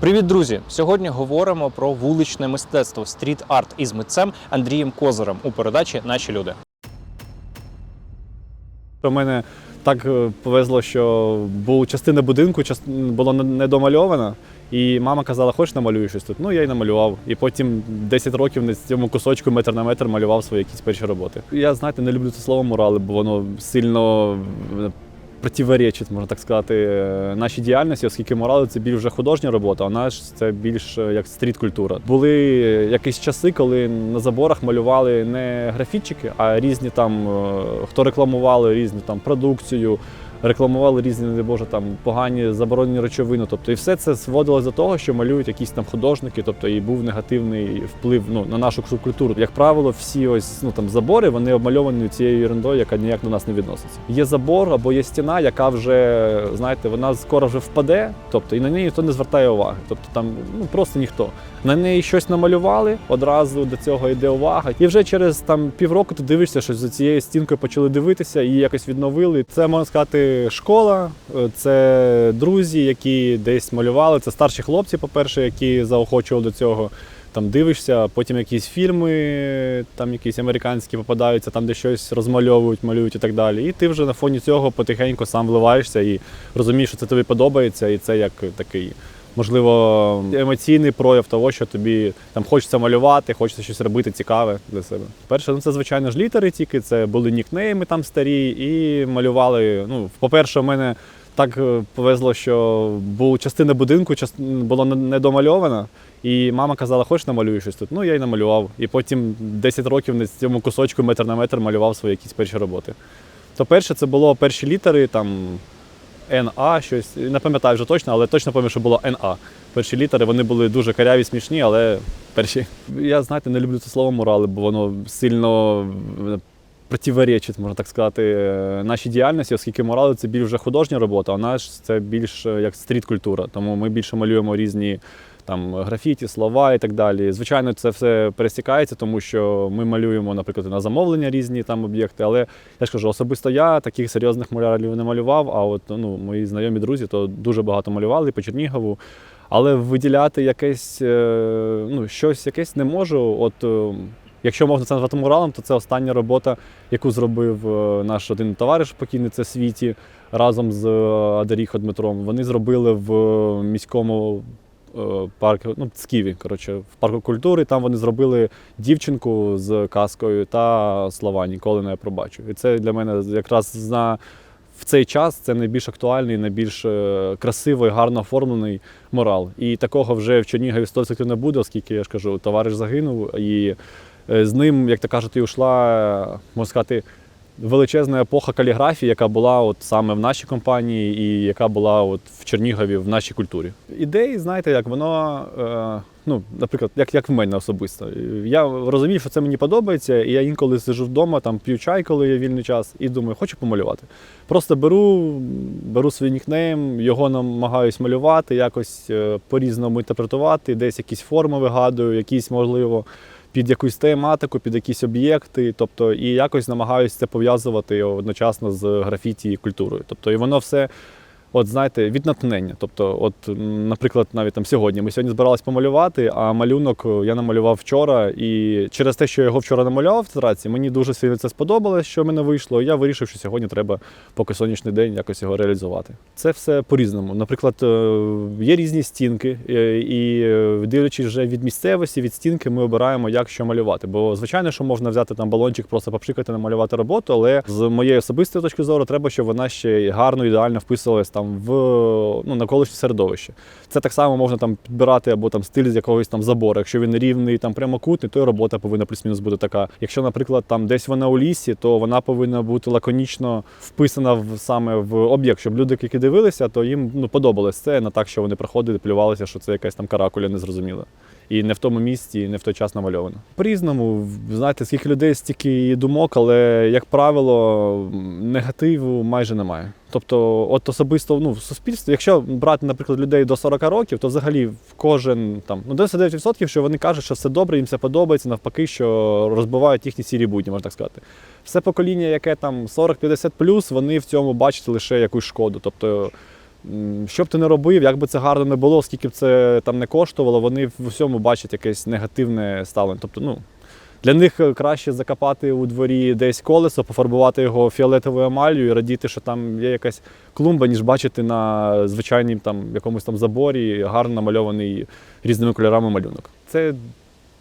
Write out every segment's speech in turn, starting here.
Привіт, друзі! Сьогодні говоримо про вуличне мистецтво стріт-арт із митцем Андрієм Козирем у передачі Наші люди. У мене так е, повезло, що була частина будинку була не- недомальована, і мама казала, хочеш намалюю щось тут. Ну я й намалював. І потім 10 років на цьому кусочку метр на метр малював свої якісь перші роботи. Я знаєте, не люблю це слово морали, бо воно сильно противоречить, можна так сказати, е, нашій діяльності, оскільки морали це більш вже художня робота, а наш це більш е, як стріт-культура. Були якісь часи, коли на заборах малювали не графітчики, а різні там, е, хто рекламували різну там продукцію. Рекламували різні, не Боже, там погані заборонені речовини. Тобто, і все це зводилось до того, що малюють якісь там художники, тобто і був негативний вплив ну, на нашу культуру. Як правило, всі ось ну там забори вони обмальовані цією ерундою, яка ніяк до нас не відноситься. Є забор або є стіна, яка вже знаєте, вона скоро вже впаде, тобто і на неї ніхто не звертає уваги. Тобто там ну просто ніхто. На неї щось намалювали, одразу до цього йде увага. І вже через там півроку ти дивишся, що за цією стінкою почали дивитися, її якось відновили. Це можна сказати, школа, е, це друзі, які десь малювали. Це старші хлопці, по-перше, які заохочували до цього. Там дивишся, потім якісь фільми, там якісь американські попадаються, там де щось розмальовують, малюють і так далі. І ти вже на фоні цього потихеньку сам вливаєшся і розумієш, що це тобі подобається, і це як такий можливо, емоційний прояв того, що тобі там хочеться малювати, хочеться щось робити цікаве для себе. Перше, ну це звичайно ж літери, тільки це були нікнейми там старі, і малювали. Ну, по-перше, у мене так е, повезло, що була частина будинку, була не- недомальована. І мама казала, хочеш намалюю щось тут. Ну я й намалював. І потім 10 років на цьому кусочку метр на метр малював свої якісь перші роботи. То перше, це було перші літери, там НА, щось. Не пам'ятаю вже точно, але точно пам'ятаю, що було НА. Перші літери вони були дуже каряві, смішні, але перші. Я, знаєте, не люблю це слово морали, бо воно сильно противеречить, противоречить, можна так сказати, е, нашій діяльності, оскільки морали це більш вже художня робота, а наш це більш е, як стріт-культура. Тому ми більше малюємо різні там графіті, слова і так далі. Звичайно, це все пересікається, тому що ми малюємо, наприклад, на замовлення різні там об'єкти. Але я ж кажу, особисто я таких серйозних малярів не малював. А от ну, мої знайомі друзі то дуже багато малювали по Чернігову. Але виділяти якесь е, ну, щось якесь не можу. От е, якщо можна це назвати муралом, то це остання робота, яку зробив е, наш один товариш покійний, це світі разом з Адаріхо Дмитром. Вони зробили в міському е, парку, ну, Сківі, коротше, в парку культури. Там вони зробили дівчинку з каскою та слова ніколи не пробачу. І це для мене якраз на в цей час це найбільш актуальний, найбільш е, красивий, гарно оформлений морал. І такого вже в Чернігові 100% не буде, оскільки я ж кажу, товариш загинув, і е, з ним, як то кажуть, і ушла, е, можна сказати, величезна епоха каліграфії, яка була от саме в нашій компанії, і яка була от в Чернігові в нашій культурі. Ідеї, знаєте, як воно, е, ну, наприклад, як, як в мене особисто. Я розумію, що це мені подобається, і я інколи сижу вдома, там п'ю чай, коли є вільний час, і думаю, хочу помалювати. Просто беру, беру свій нікнейм, його намагаюсь малювати, якось е, по-різному інтерпретувати, десь якісь форми вигадую, якісь, можливо, під якусь тематику, під якісь об'єкти. Тобто, і якось намагаюся це пов'язувати одночасно з графіті і культурою. Тобто, і воно все. От знаєте, від натхнення. Тобто, от, наприклад, навіть там сьогодні ми сьогодні збиралися помалювати, а малюнок е, я намалював вчора. І через те, що я його вчора намалював в театрації, мені дуже сильно це сподобалось, що в мене вийшло. І я вирішив, що сьогодні треба, поки сонячний день, якось його реалізувати. Це все по-різному. Наприклад, е, є різні стінки, е, і дивлячись вже від місцевості, від стінки, ми обираємо, як що малювати. Бо звичайно, що можна взяти там балончик, просто попшикати, намалювати роботу, але з моєї особистої точки зору треба, щоб вона ще гарно, ідеально вписувалась там в ну, навколишнє середовище. Це так само можна там підбирати або там стиль з якогось там забору. Якщо він рівний, там прямокутний, то і робота повинна плюс-мінус бути така. Якщо, наприклад, там десь вона у лісі, то вона повинна бути лаконічно вписана в саме в об'єкт, щоб люди, які дивилися, то їм ну подобалось це, не так, що вони приходили, плювалися, що це якась там каракуля незрозуміла. І не в тому місці, і не в той час намальовано. По-різному, знаєте, скільки людей, стільки думок, але, як правило, негативу майже немає. Тобто, от особисто ну, в суспільстві, якщо брати, наприклад, людей до 40 років, то взагалі кожен там ну 99% що вони кажуть, що все добре, їм все подобається, навпаки, що розбивають їхні сірі будні, можна так сказати. Все покоління, яке там 40-50 вони в цьому бачать лише якусь шкоду. Тобто, що б ти не робив, як би це гарно не було, скільки б це там не коштувало, вони в усьому бачать якесь негативне ставлення. Тобто, ну. Для них краще закопати у дворі десь колесо, пофарбувати його фіолетовою емаллю і радіти, що там є якась клумба, ніж бачити на звичайній там якомусь там заборі гарно намальований різними кольорами малюнок. Це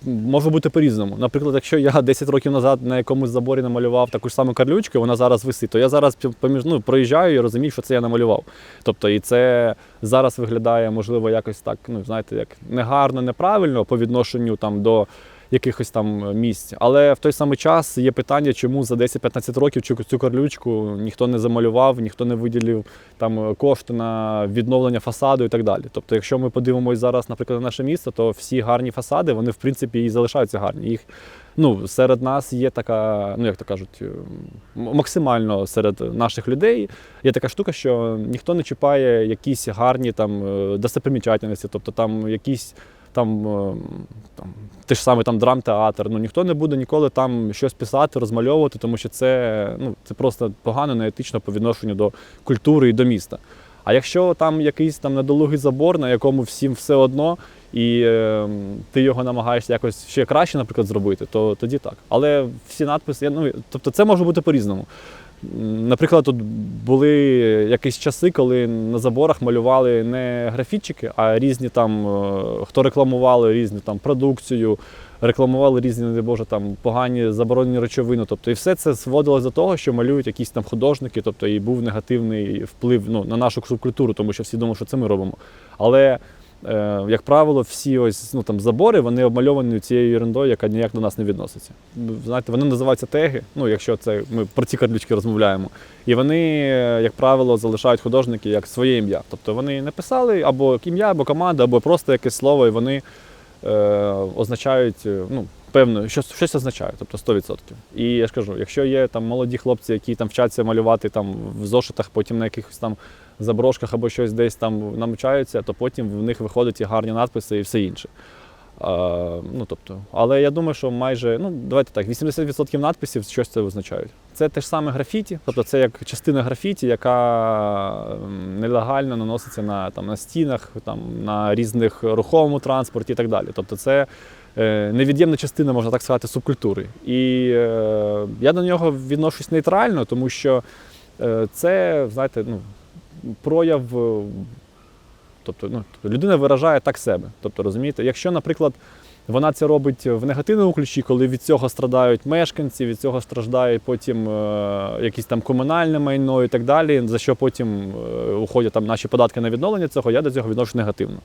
може бути по-різному. Наприклад, якщо я 10 років назад на якомусь заборі намалював таку ж саму карлючку, вона зараз висить, то я зараз поміж, ну, проїжджаю і розумію, що це я намалював. Тобто, і це зараз виглядає, можливо, якось так, ну знаєте, як негарно, неправильно по відношенню там до якихось там місць. Але в той самий час є питання, чому за 10-15 років цю, карлючку ніхто не замалював, ніхто не виділив там кошти на відновлення фасаду і так далі. Тобто, якщо ми подивимось зараз, наприклад, на наше місто, то всі гарні фасади, вони в принципі і залишаються гарні. Їх ну, серед нас є така, ну як то кажуть, максимально серед наших людей є така штука, що ніхто не чіпає якісь гарні там е, достопримічательності, тобто там якісь там, е, там те ж саме там драмтеатр. Ну ніхто не буде ніколи там щось писати, розмальовувати, тому що це, ну, це просто погано, неетично по відношенню до культури і до міста. А якщо там якийсь там недолугий забор, на якому всім все одно, і е, ти його намагаєшся якось ще краще, наприклад, зробити, то тоді так. Але всі надписи, ну, тобто це може бути по-різному. Наприклад, тут були якісь часи, коли на заборах малювали не графітчики, а різні там, е, хто рекламували різну там продукцію, рекламували різні, не Боже, там погані заборонені речовини. Тобто, і все це зводилось до того, що малюють якісь там художники, тобто і був негативний вплив ну, на нашу субкультуру, тому що всі думали, що це ми робимо. Але як правило, всі ось ну там забори вони обмальовані цією ерундою, яка ніяк до нас не відноситься. Знаєте, вони називаються теги. Ну, якщо це ми про ці карлючки розмовляємо. І вони, е, як правило, залишають художники як своє ім'я. Тобто вони написали або ім'я, або команда, або просто якесь слово, і вони е, означають, е, ну. Певно, щось, щось означає, тобто 100%. І я ж кажу, якщо є там молоді хлопці, які там вчаться малювати там в зошитах, потім на якихось там заброшках або щось десь там навчаються, то потім в них виходять і гарні надписи і все інше. А, ну, тобто, але я думаю, що майже, ну давайте так, 80% надписів щось це означають. Це те ж саме графіті, тобто це як частина графіті, яка нелегально наноситься на, там, на стінах, там, на різних рухомому транспорті і так далі. Тобто це е, невід'ємна частина, можна так сказати, субкультури. І е, я до нього відношусь нейтрально, тому що е, це, знаєте, ну, прояв. е, Тобто ну, людина виражає так себе. Тобто, розумієте, якщо, наприклад, вона це робить в негативному ключі, коли від цього страдають мешканці, від цього страждає потім е, якісь там комунальне майно і так далі, за що потім е, уходять там наші податки на відновлення цього, я до цього відношу негативно.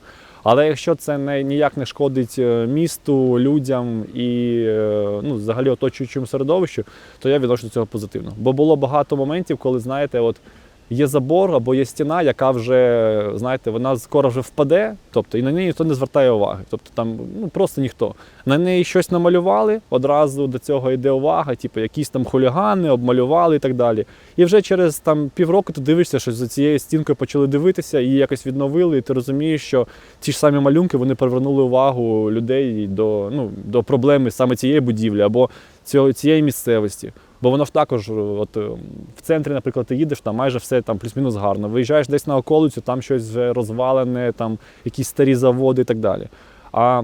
Але якщо це не, ніяк не шкодить е, місту, людям і е, ну, взагалі оточуючому середовищу, то я відношу до цього позитивно. Бо було багато моментів, коли, знаєте, от є забор або є стіна, яка вже, знаєте, вона скоро вже впаде, тобто і на неї ніхто не звертає уваги. Тобто там ну, просто ніхто. На неї щось намалювали, одразу до цього йде увага, типу якісь там хулігани, обмалювали і так далі. І вже через там півроку ти дивишся, що за цією стінкою почали дивитися, її якось відновили, і ти розумієш, що ці ж самі малюнки вони привернули увагу людей до, ну, до проблеми саме цієї будівлі або цього, цієї місцевості. Бо воно ж також, от е, в центрі, наприклад, ти їдеш, там майже все там плюс-мінус гарно. Виїжджаєш десь на околицю, там щось вже розвалене, там якісь старі заводи і так далі. А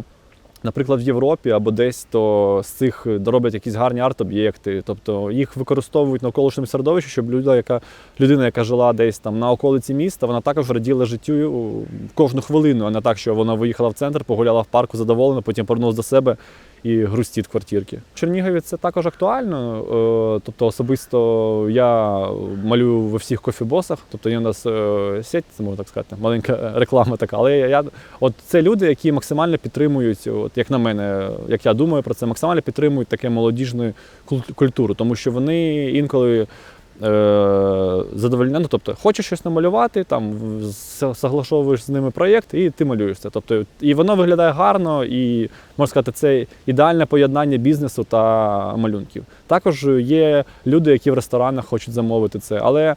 Наприклад, в Європі або десь то з цих роблять якісь гарні арт-об'єкти, тобто їх використовують на околишньому середовищі, щоб людина, яка людина, яка жила десь там на околиці міста, вона також раділа життю кожну хвилину, а не так, що вона виїхала в центр, погуляла в парку задоволена, потім повернулася до себе і грустить в квартирці. В Чернігові це також актуально. е, Тобто особисто я малюю во всіх кофібосах, тобто є у нас е, сеть, це можна так сказати, маленька реклама така. Але я от це люди, які максимально підтримують, от як на мене, як я думаю про це, максимально підтримують таке молодіжну культуру, тому що вони інколи. Е, задовольняє. Ну, тобто, хочеш щось намалювати, там соглашовуєш з ними проєкт і ти малюєш це. Тобто, і воно виглядає гарно, і можна сказати, це ідеальне поєднання бізнесу та малюнків. Також є люди, які в ресторанах хочуть замовити це, але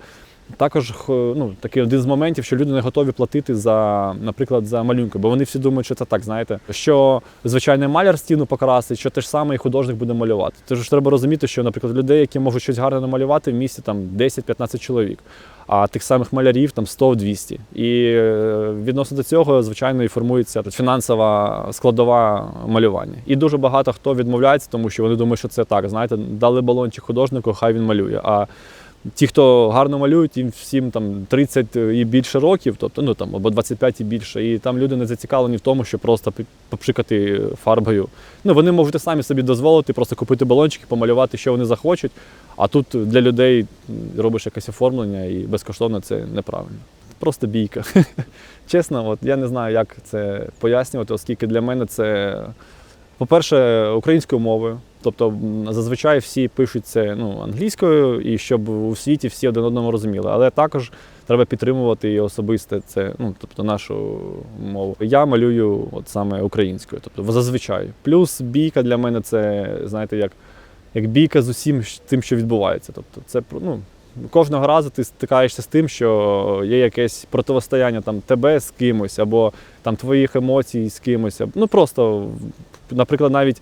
також ну, такий один з моментів, що люди не готові платити за, наприклад, за малюнки, бо вони всі думають, що це так, знаєте, що звичайний маляр стіну покрасить, що те ж саме і художник буде малювати. Тож треба розуміти, що, наприклад, людей, які можуть щось гарне намалювати, в місті там 10-15 чоловік, а тих самих малярів там 100-200. І е, відносно до цього, звичайно, і формується фінансова складова малювання. І дуже багато хто відмовляється, тому що вони думають, що це так. Знаєте, дали балончик художнику, хай він малює. А ті, хто гарно малюють, їм всім там 30 і більше років, тобто ну там або 25 і більше. І там люди не зацікавлені в тому, щоб просто попшикати фарбою. Ну вони можуть самі собі дозволити просто купити балончики, помалювати, що вони захочуть. А тут для людей робиш якесь оформлення і безкоштовно це неправильно. Просто бійка. Чесно, от я не знаю, як це пояснювати, оскільки для мене це, по-перше, українською мовою. Тобто зазвичай всі пишуть це ну, англійською, і щоб у світі всі один одному розуміли. Але також треба підтримувати і особисте це, ну, тобто нашу мову. Я малюю от саме українською, тобто зазвичай. Плюс бійка для мене це, знаєте, як, як бійка з усім тим, що відбувається. Тобто це ну, кожного разу ти стикаєшся з тим, що є якесь противостояння там тебе з кимось, або там твоїх емоцій з кимось. Ну просто, наприклад, навіть.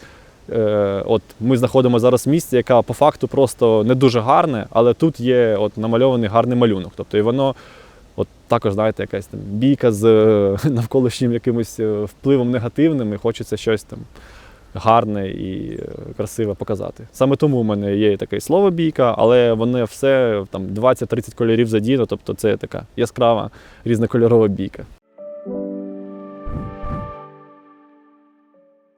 Е, от ми знаходимо зараз місце, яке по факту просто не дуже гарне, але тут є от намальований гарний малюнок. Тобто і воно от також, знаєте, якась там бійка з е, навколишнім якимось е, впливом негативним, і хочеться щось там гарне і е, красиве показати. Саме тому у мене є таке слово бійка, але воно все там 20-30 кольорів задіяно, тобто це така яскрава різнокольорова бійка.